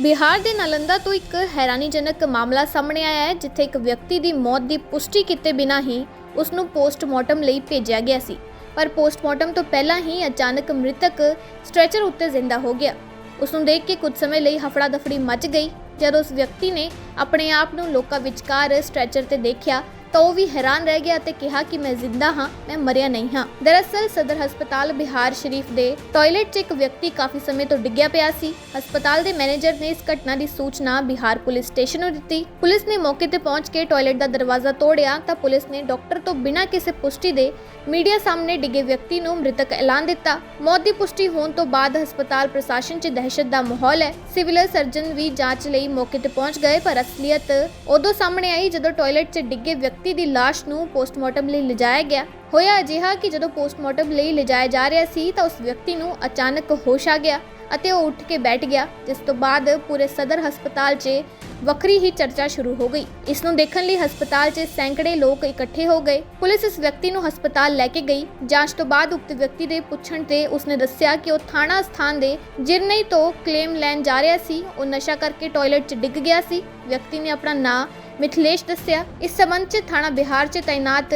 ਬਿਹਾਰ ਦੇ ਨਾਲੰਦਾ ਤੋਂ ਇੱਕ ਹੈਰਾਨੀਜਨਕ ਮਾਮਲਾ ਸਾਹਮਣੇ ਆਇਆ ਹੈ, ਜਿੱਥੇ ਇੱਕ ਵਿਅਕਤੀ ਦੀ ਮੌਤ ਦੀ ਪੁਸ਼ਟੀ ਕੀਤੇ ਬਿਨਾਂ ਹੀ ਉਸ ਨੂੰ ਪੋਸਟਮਾਰਟਮ ਲਈ ਭੇਜਿਆ ਗਿਆ ਸੀ। ਪਰ ਪੋਸਟਮਾਰਟਮ ਤੋਂ ਪਹਿਲਾਂ ਹੀ ਅਚਾਨਕ ਮ੍ਰਿਤਕ ਸਟ੍ਰੈਚਰ ਉੱਤੇ ਜ਼ਿੰਦਾ ਹੋ ਗਿਆ। ਉਸ ਨੂੰ ਦੇਖ ਕੇ ਕੁਝ ਸਮੇਂ ਲਈ ਹਫੜਾ ਦਫੜੀ ਮਚ ਗਈ, ਜਦ ਉਸ ਵਿਅਕਤੀ ਨੇ ਆਪਣੇ ਆਪ ਨੂੰ ਲੋਕਾਂ ਵਿਚਕਾਰ ਸਟ੍ਰੈਚਰ ਤੇ ਦੇਖਿਆ ਤਾਂ ਉਹ ਵੀ ਹੈਰਾਨ ਰਹਿ ਗਿਆ ਤੇ ਕਿਹਾ ਕਿ ਮੈਂ ਜ਼ਿੰਦਾ ਹਾਂ, ਮੈਂ ਮਰਿਆ ਨਹੀਂ ਹਾਂ। ਦਰਅਸਲ, ਸਦਰ ਹਸਪਤਾਲ ਬਿਹਾਰ ਸ਼ਰੀਫ ਦੇ ਟਾਇਲਟ 'ਚ ਇੱਕ ਵਿਅਕਤੀ ਕਾਫੀ ਸਮੇਂ ਤੋਂ ਡਿੱਗਿਆ ਪਿਆ ਸੀ। ਹਸਪਤਾਲ ਦੇ ਮੈਨੇਜਰ ਨੇ ਇਸ ਘਟਨਾ ਦੀ ਸੂਚਨਾ ਬਿਹਾਰ ਪੁਲਿਸ ਸਟੇਸ਼ਨ ਨੂੰ ਦਿੱਤੀ। ਪੁਲਿਸ ਨੇ ਮੌਕੇ ਤੇ ਪਹੁੰਚ ਕੇ ਟਾਇਲਟ ਦਾ ਦਰਵਾਜ਼ਾ ਤੋੜਿਆ ਤਾਂ ਪੁਲਿਸ ਨੇ ਡਾਕਟਰ ਤੋਂ ਬਿਨਾਂ ਕਿਸੇ ਪੁਸ਼ਟੀ ਦੇ ਮੀਡੀਆ ਸਾਹਮਣੇ ਡਿੱਗੇ ਵਿਅਕਤੀ ਨੂੰ ਮ੍ਰਿਤਕ ਐਲਾਨ ਦਿੱਤਾ। ਮੌਤ ਦੀ ਪੁਸ਼ਟੀ ਹੋਣ ਤੋਂ ਬਾਅਦ ਹਸਪਤਾਲ ਪ੍ਰਸ਼ਾਸਨ 'ਚ ਦਹਿਸ਼ਤ ਦਾ ਮਾਹੌਲ ਹੈ। ਸਿਵਲ ਸਰਜਨ ਵੀ ਜਾਂਚ ਲਈ ਮੌਕੇ ਤੇ ਪਹੁੰਚ ਗਏ, ਪਰ ਅਸਲੀਅਤ ਉਦੋਂ ਸਾਹਮਣੇ ਆਈ ਜਦੋਂ ਟਾਇਲਟ 'ਚ ਡਿੱਗੇ ਵਿਅਕਤੀ ਦੀ ਲਾਸ਼ ਨੂੰ ਪੋਸਟਮਾਰਟਮ ਲਈ ਲਿਜਾਇਆ ਗਿਆ। ਹੋਇਆ ਅਜਿਹਾ ਕਿ ਜਦੋਂ ਪੋਸਟਮਾਰਟਮ ਲਈ ਲਿਜਾਇਆ ਜਾ ਰਿਹਾ ਸੀ ਤਾਂ ਉਸ ਵਿਅਕਤੀ ਨੂੰ ਅਚਾਨਕ ਹੋਸ਼ ਆ ਗਿਆ ਅਤੇ ਉਹ ਉੱਠ ਕੇ ਬੈਠ ਗਿਆ, ਜਿਸ ਤੋਂ ਬਾਅਦ ਪੂਰੇ ਸਦਰ ਹਸਪਤਾਲ 'ਚ ਵੱਖਰੀ ਹੀ ਚਰਚਾ ਸ਼ੁਰੂ ਹੋ ਗਈ। ਇਸ ਨੂੰ ਦੇਖਣ ਲਈ ਹਸਪਤਾਲ 'ਚ ਸੈਂਕੜੇ ਲੋਕ ਇਕੱਠੇ ਹੋ ਗਏ। ਪੁਲਿਸ ਇਸ ਵਿਅਕਤੀ ਨੂੰ ਹਸਪਤਾਲ ਲੈ ਕੇ ਗਈ, ਜਾਂਚ ਤੋਂ ਬਾਅਦ ਉਕਤ ਵਿਅਕਤੀ ਦੇ ਪੁੱਛਣ ਤੇ ਉਸਨੇ ਦੱਸਿਆ ਕਿ ਉਹ ਥਾਣਾ ਸਥਾਨ ਦੇ ਜਿਰਨਈ ਤੋਂ ਕਲੇਮ ਲੈਣ ਜਾ ਰਿਹਾ ਸੀ। ਉਹ ਨਸ਼ਾ ਕਰਕੇ ਟਾਇਲਟ 'ਚ ਡਿੱਗ ਗਿਆ ਸੀ। ਵਿਅਕਤੀ ਨੇ ਆਪਣਾ ਨਾਂ ਮਿਥਲੇਸ਼ ਦੱਸਿਆ ਇਸ ਸਬੰਧ 'ਚ ਥਾਣਾ ਬਿਹਾਰ 'ਚ ਤਾਇਨਾਤ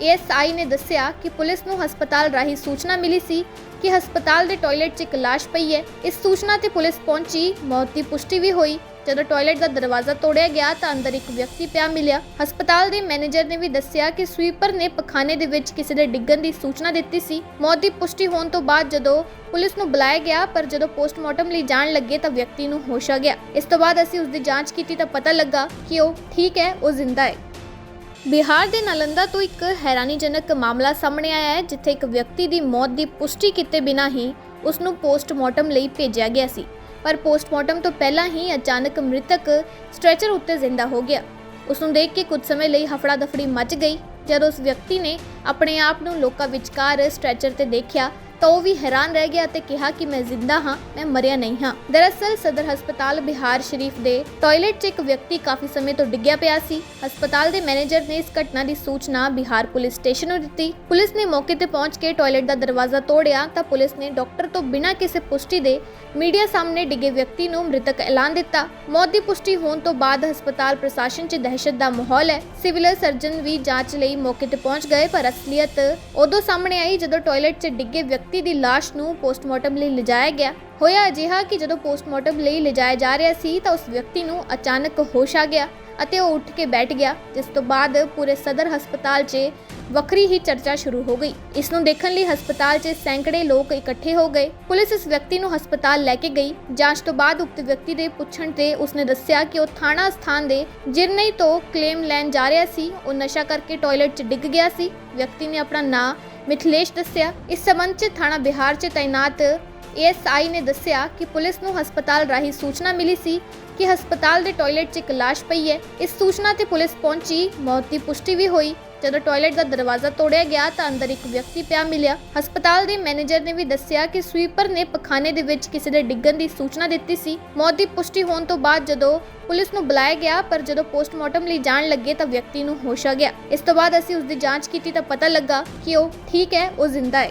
ਏਐਸਆਈ ਨੇ ਦੱਸਿਆ ਕਿ ਪੁਲਿਸ ਨੂੰ ਹਸਪਤਾਲ ਰਾਹੀਂ ਸੂਚਨਾ ਮਿਲੀ ਸੀ ਕਿ ਹਸਪਤਾਲ ਦੇ ਟਾਇਲਟ 'ਚ ਇੱਕ ਲਾਸ਼ ਪਈ ਹੈ। ਇਸ ਸੂਚਨਾ ਤੇ ਪੁਲਿਸ ਪਹੁੰਚੀ, ਮੌਤ ਦੀ ਪੁਸ਼ਟੀ ਵੀ ਹੋਈ। ਜਦੋਂ ਟਾਇਲਟ ਦਾ ਦਰਵਾਜ਼ਾ ਤੋੜਿਆ ਗਿਆ ਤਾਂ ਅੰਦਰ ਇੱਕ ਵਿਅਕਤੀ ਪਿਆ ਮਿਲਿਆ। ਹਸਪਤਾਲ ਦੇ ਮੈਨੇਜਰ ਨੇ ਵੀ ਦੱਸਿਆ ਕਿ ਸਵੀਪਰ ਨੇ ਪਖਾਨੇ ਦੇ ਵਿੱਚ ਕਿਸੇ ਦੇ ਡਿੱਗਣ ਦੀ ਸੂਚਨਾ ਦਿੱਤੀ ਸੀ। ਮੌਤ ਦੀ ਪੁਸ਼ਟੀ ਹੋਣ ਤੋਂ ਬਾਅਦ ਜਦੋਂ ਪੁਲਿਸ ਨੂੰ ਬੁਲਾਇਆ ਗਿਆ, ਪਰ ਜਦੋਂ ਪੋਸਟਮਾਰਟਮ ਲਈ ਜਾਣ ਲੱਗੇ ਤਾਂ ਵਿਅਕਤੀ ਨੂੰ ਹੋਸ਼ ਆ ਗਿਆ। ਇਸ ਤੋਂ ਬਾਅਦ ਅਸੀਂ ਉਸ ਦੀ ਜਾਂਚ ਕੀਤੀ ਤਾਂ ਪਤਾ ਲੱਗਾ ਕਿ ਉਹ ਠੀਕ ਹੈ, ਉਹ ਜ਼ਿੰਦਾ ਹੈ। ਬਿਹਾਰ ਦੇ ਨਾਲੰਦਾ ਤੋਂ ਇੱਕ ਹੈਰਾਨੀਜਨਕ ਮਾਮਲਾ ਸਾਹਮਣੇ ਆਇਆ ਹੈ, ਜਿੱਥੇ ਇੱਕ ਵਿਅਕਤੀ ਦੀ ਮੌਤ ਦੀ ਪੁਸ਼ਟੀ ਕੀਤੇ ਬਿਨਾਂ ਹੀ ਉਸ ਨੂੰ ਪੋਸਟਮਾਰਟਮ ਲਈ ਭੇਜਿਆ ਗਿਆ ਸੀ। ਪਰ ਪੋਸਟਮਾਰਟਮ ਤੋਂ ਪਹਿਲਾਂ ਹੀ ਅਚਾਨਕ ਮ੍ਰਿਤਕ ਸਟ੍ਰੈਚਰ ਉੱਤੇ ਜ਼ਿੰਦਾ ਹੋ ਗਿਆ। ਉਸ ਨੂੰ ਦੇਖ ਕੇ ਕੁਝ ਸਮੇਂ ਲਈ ਹਫੜਾ ਦਫੜੀ ਮਚ ਗਈ, ਜਦ ਉਸ ਵਿਅਕਤੀ ਨੇ ਆਪਣੇ ਆਪ ਨੂੰ ਲੋਕਾਂ ਵਿਚਕਾਰ ਸਟ੍ਰੈਚਰ ਤੇ ਦੇਖਿਆ ਤਾਂ ਉਹ ਵੀ ਹੈਰਾਨ ਰਹਿ ਗਿਆ ਤੇ ਕਿਹਾ ਕਿ ਮੈਂ ਜ਼ਿੰਦਾ ਹਾਂ, ਮੈਂ ਮਰਿਆ ਨਹੀਂ ਹਾਂ। ਦਰਅਸਲ ਸਦਰ ਹਸਪਤਾਲ ਬਿਹਾਰ ਸ਼ਰੀਫ ਦੇ ਟਾਇਲਟ 'ਚ ਇੱਕ ਵਿਅਕਤੀ ਕਾਫੀ ਸਮੇਂ ਤੋਂ ਡਿੱਗਿਆ ਪਿਆ ਸੀ। ਹਸਪਤਾਲ ਦੇ ਮੈਨੇਜਰ ਨੇ ਇਸ ਘਟਨਾ ਦੀ ਸੂਚਨਾ ਬਿਹਾਰ ਪੁਲਿਸ ਸਟੇਸ਼ਨ ਨੂੰ ਦਿੱਤੀ। ਪੁਲਿਸ ਨੇ ਮੌਕੇ ਤੇ ਪਹੁੰਚ ਕੇ ਟਾਇਲਟ ਦਾ ਦਰਵਾਜ਼ਾ ਤੋੜਿਆ ਤਾਂ ਪੁਲਿਸ ਨੇ ਡਾਕਟਰ ਤੋਂ ਬਿਨਾਂ ਕਿਸੇ ਪੁਸ਼ਟੀ ਦੇ ਮੀਡੀਆ ਸਾਹਮਣੇ ਡਿੱਗੇ ਵਿਅਕਤੀ ਨੂੰ ਮ੍ਰਿਤਕ ਐਲਾਨ ਦਿੱਤਾ। ਮੌਤ ਦੀ ਪੁਸ਼ਟੀ ਹੋਣ ਤੋਂ ਬਾਅਦ ਹਸਪਤਾਲ ਪ੍ਰਸ਼ਾਸਨ 'ਚ ਦਹਿਸ਼ਤ ਦਾ ਮਾਹੌਲ ਹੈ। ਸਿਵਲ ਸਰਜਨ ਵੀ ਜਾਂਚ ਲਈ ਮੌਕੇ ਤੇ ਪਹੁੰਚ ਗਏ, ਪਰ ਅਸਲੀਅਤ ਉਦੋਂ ਸਾਹਮਣੇ ਆਈ ਜਦੋਂ ਟਾਇਲਟ 'ਚ ਡਿੱਗੇ ਵਿਅਕਤੀ ਦੀ ਲਾਸ਼ ਨੂੰ ਪੋਸਟਮਾਰਟਮ ਲਈ ਲਿਜਾਇਆ ਗਿਆ। ਹੋਇਆ ਅਜਿਹਾ ਕਿ ਜਦੋਂ ਪੋਸਟਮਾਰਟਮ ਲਈ ਲਿਜਾਇਆ ਜਾ ਰਿਹਾ ਸੀ ਤਾਂ ਉਸ ਵਿਅਕਤੀ ਨੂੰ ਅਚਾਨਕ ਹੋਸ਼ ਆ ਗਿਆ ਅਤੇ ਉਹ ਉੱਠ ਕੇ ਬੈਠ ਗਿਆ, ਜਿਸ ਤੋਂ ਬਾਅਦ ਪੂਰੇ ਸਦਰ ਹਸਪਤਾਲ 'ਚ ਵੱਖਰੀ ਹੀ ਚਰਚਾ ਸ਼ੁਰੂ ਹੋ ਗਈ। ਇਸ ਨੂੰ ਦੇਖਣ ਲਈ ਹਸਪਤਾਲ 'ਚ ਸੈਂਕੜੇ ਲੋਕ ਇਕੱਠੇ ਹੋ ਗਏ। ਪੁਲਿਸ ਇਸ ਵਿਅਕਤੀ ਨੂੰ ਹਸਪਤਾਲ ਲੈ ਕੇ ਗਈ। ਜਾਂਚ ਤੋਂ ਬਾਅਦ ਉਕਤ ਵਿਅਕਤੀ ਦੇ ਪੁੱਛਣ ਤੇ ਉਸਨੇ ਦੱਸਿਆ ਕਿ ਉਹ ਥਾਣਾ ਸਥਾਨ ਦੇ ਜਿਰਨਈ ਤੋਂ ਕਲੇਮ ਲੈਣ ਜਾ ਰਿਹਾ ਸੀ। ਉਹ ਨਸ਼ਾ ਕਰਕੇ ਟਾਇਲਟ 'ਚ ਡਿੱਗ ਗਿਆ ਸੀ। ਵਿਅਕਤੀ ਨੇ ਆਪਣਾ ਨਾਂ ਮਿਥਲੇਸ਼ ਦੱਸਿਆ, ਇਸ ਸਬੰਧ 'ਚ ਥਾਣਾ ਬਿਹਾਰ 'ਚ ਤਾਇਨਾਤ ਏਐਸਆਈ ਨੇ ਦੱਸਿਆ ਕਿ ਪੁਲਿਸ ਨੂੰ ਹਸਪਤਾਲ ਰਾਹੀਂ ਸੂਚਨਾ ਮਿਲੀ ਸੀ ਕਿ ਹਸਪਤਾਲ ਦੇ ਟਾਇਲਟ 'ਚ ਇੱਕ ਲਾਸ਼ ਪਈ ਹੈ। ਇਸ ਸੂਚਨਾ ਤੇ ਪੁਲਿਸ ਪਹੁੰਚੀ, ਮੌਤ ਦੀ ਪੁਸ਼ਟੀ ਵੀ ਹੋਈ। ਜਦੋਂ ਟਾਇਲਟ ਦਾ ਦਰਵਾਜ਼ਾ ਤੋੜਿਆ ਗਿਆ ਤਾਂ ਅੰਦਰ ਇੱਕ ਵਿਅਕਤੀ ਪਿਆ ਮਿਲਿਆ। ਹਸਪਤਾਲ ਦੇ ਮੈਨੇਜਰ ਨੇ ਵੀ ਦੱਸਿਆ ਕਿ ਸਵੀਪਰ ਨੇ ਪਖਾਨੇ ਦੇ ਵਿੱਚ ਕਿਸੇ ਦੇ ਡਿੱਗਣ ਦੀ ਸੂਚਨਾ ਦਿੱਤੀ ਸੀ। ਮੌਤ ਦੀ ਪੁਸ਼ਟੀ ਹੋਣ ਤੋਂ ਬਾਅਦ ਜਦੋਂ ਪੁਲਿਸ ਨੂੰ ਬੁਲਾਇਆ ਗਿਆ, ਪਰ ਜਦੋਂ ਪੋਸਟਮਾਰਟਮ ਲਈ ਜਾਣ ਲੱਗੇ ਤਾਂ ਵਿਅਕਤੀ ਨੂੰ ਹੋਸ਼ ਆ ਗਿਆ। ਇਸ ਤੋਂ ਬਾਅਦ ਅਸੀਂ ਉਸ ਦੀ ਜਾਂਚ ਕੀਤੀ ਤਾਂ ਪਤਾ ਲੱਗਾ ਕਿ ਉਹ ਠੀਕ ਹੈ, ਉਹ ਜ਼ਿੰਦਾ ਹੈ।